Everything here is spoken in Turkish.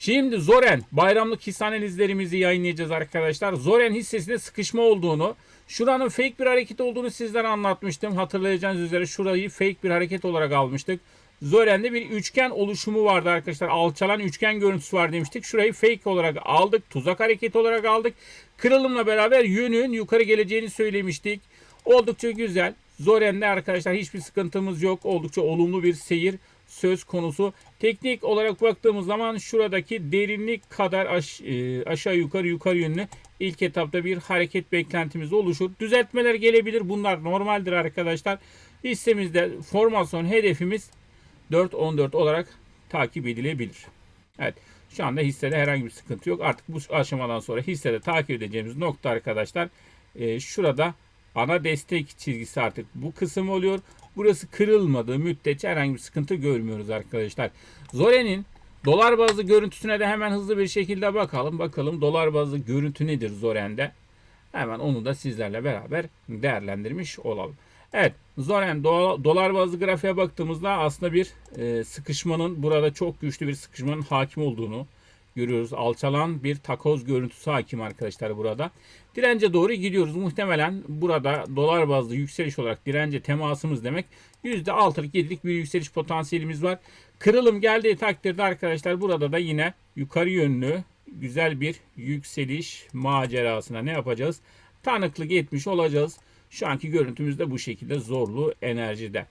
Şimdi Zoren bayramlık hisse analizlerimizi yayınlayacağız arkadaşlar. Zoren hissesinde sıkışma olduğunu, şuranın fake bir hareket olduğunu sizlere anlatmıştım. Hatırlayacağınız üzere şurayı fake bir hareket olarak almıştık. Zoren'de bir üçgen oluşumu vardı arkadaşlar. Alçalan üçgen görüntüsü var demiştik. Şurayı fake olarak aldık. Tuzak hareketi olarak aldık. Kırılımla beraber yönün yukarı geleceğini söylemiştik. Oldukça güzel. Zoren'de arkadaşlar hiçbir sıkıntımız yok. Oldukça olumlu bir seyir söz konusu. Teknik olarak baktığımız zaman şuradaki derinlik kadar aş- e, aşağı yukarı yukarı yönlü ilk etapta bir hareket beklentimiz oluşur. Düzeltmeler gelebilir. Bunlar normaldir arkadaşlar. Hissemizde formasyon hedefimiz 4.14 olarak takip edilebilir. Evet. Şu anda hissede herhangi bir sıkıntı yok. Artık bu aşamadan sonra hissede takip edeceğimiz nokta arkadaşlar e, şurada ana destek çizgisi artık bu kısım oluyor. Burası kırılmadığı müddetçe herhangi bir sıkıntı görmüyoruz arkadaşlar. Zore'nin dolar bazlı görüntüsüne de hemen hızlı bir şekilde bakalım. Bakalım dolar bazlı görüntü nedir Zoren'de? Hemen onu da sizlerle beraber değerlendirmiş olalım. Evet Zoren do- dolar bazlı grafiğe baktığımızda aslında bir e, sıkışmanın burada çok güçlü bir sıkışmanın hakim olduğunu görüyoruz. Alçalan bir takoz görüntüsü hakim arkadaşlar burada. Dirence doğru gidiyoruz. Muhtemelen burada dolar bazlı yükseliş olarak dirence temasımız demek. %6'lık 7'lik bir yükseliş potansiyelimiz var. Kırılım geldiği takdirde arkadaşlar burada da yine yukarı yönlü güzel bir yükseliş macerasına ne yapacağız? Tanıklık etmiş olacağız. Şu anki görüntümüz de bu şekilde zorlu enerjide.